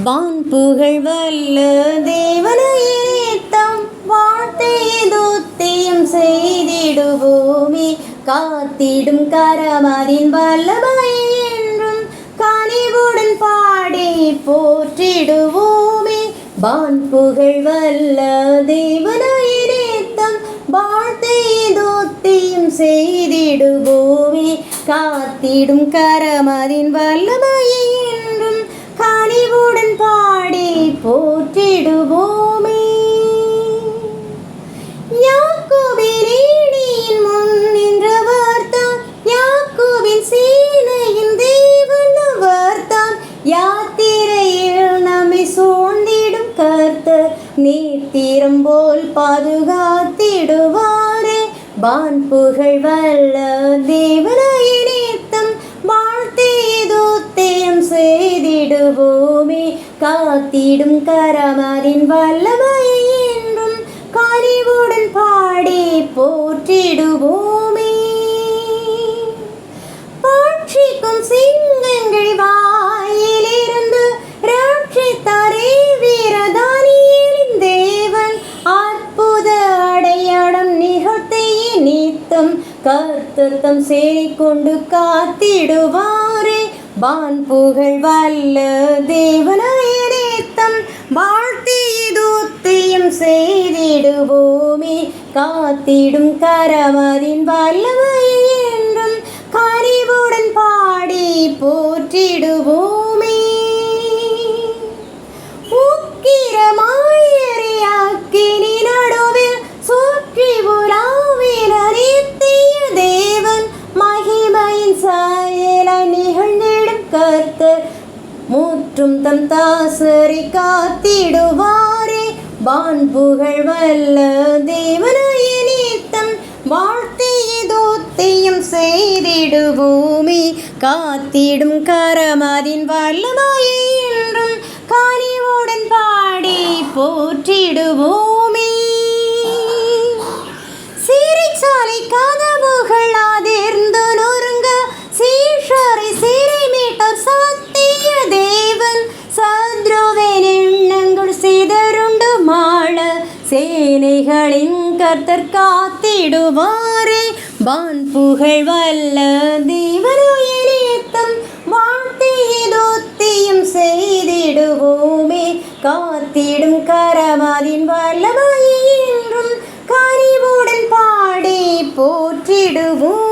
வான் புகழ் வல்ல தேவனையேத்தம் வார்த்தையை தூத்தியம் செய்திடுவோமே. காத்திடும் கரமதின் வல்லமை என்றும் கனிவுடன் பாடி போற்றிடுவோமே. வான் புகழ் வல்ல தேவனையேத்தம் வார்த்தையை தூத்தியம் செய்திடுவோமே. காத்திடும் கரமதின் வல்லமையை நினைவுடன் பாடி போற்றிடுவோமே. யாக்கோபின் ஏணியின் முன் நின்றவர் தான். யாக்கோபின் சேனையின் தேவன் அவர்தான் யாத்திரையில் நம்மை சூழ்ந்திடும் கர்த்தர் நீத்திரம் போல் பாதுகாத்திடுவாரே. வான் புகழ் வல்ல தேவனாயினே செய்திடுவோமே காத்திடும் கரமதின் வல்லமையை என்றும் கனிவுடன் பாடி போற்றிடுவோமே. பாட்சிக்கும் சிங்கங்கள் வாயிலிருந்து ரட்சித்தாரே வீரதானியின் தேவன். அற்புத அடையாளம் நிகழ்த்தையே நீத்தம் கர்த்தத்தம் சேரிக்கொண்டு காத்திடுவாரே. வான் புகழ் வல்ல தேவனாயனேத்தம் வாழ்த்தியதூத்தியம் செய்திடுவோமே. காத்திடும் கரவரின் வல்லமை முற்றும் தம் தாசரை காத்திடுவாரே. வான் புகழ் வல்ல தேவனாய நீத்தம் வாழ்த்தியதோத்தியம் செய்திடுவோமே. காத்திடும் கரமதின் வல்லமையை என்றும் கனிவுடன் பாடி போற்றிடுவோம். சேனைகளின் கர்த்தர் காத்திடுவாரே. வான் புகழ் வல்ல தேவனுயனேத்தம் வாழ்த்தியதோத்தியம் செய்திடுவோமே. காத்திடும் கரமாதின் வல்லமையை என்றும் கனிவுடன் பாடி போற்றிடுவோம்.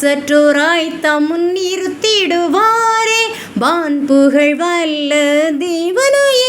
மாசற்றோராய் தம் நிறுத்திடுவாரே வான் புகழ் வல்ல தேவனுயே.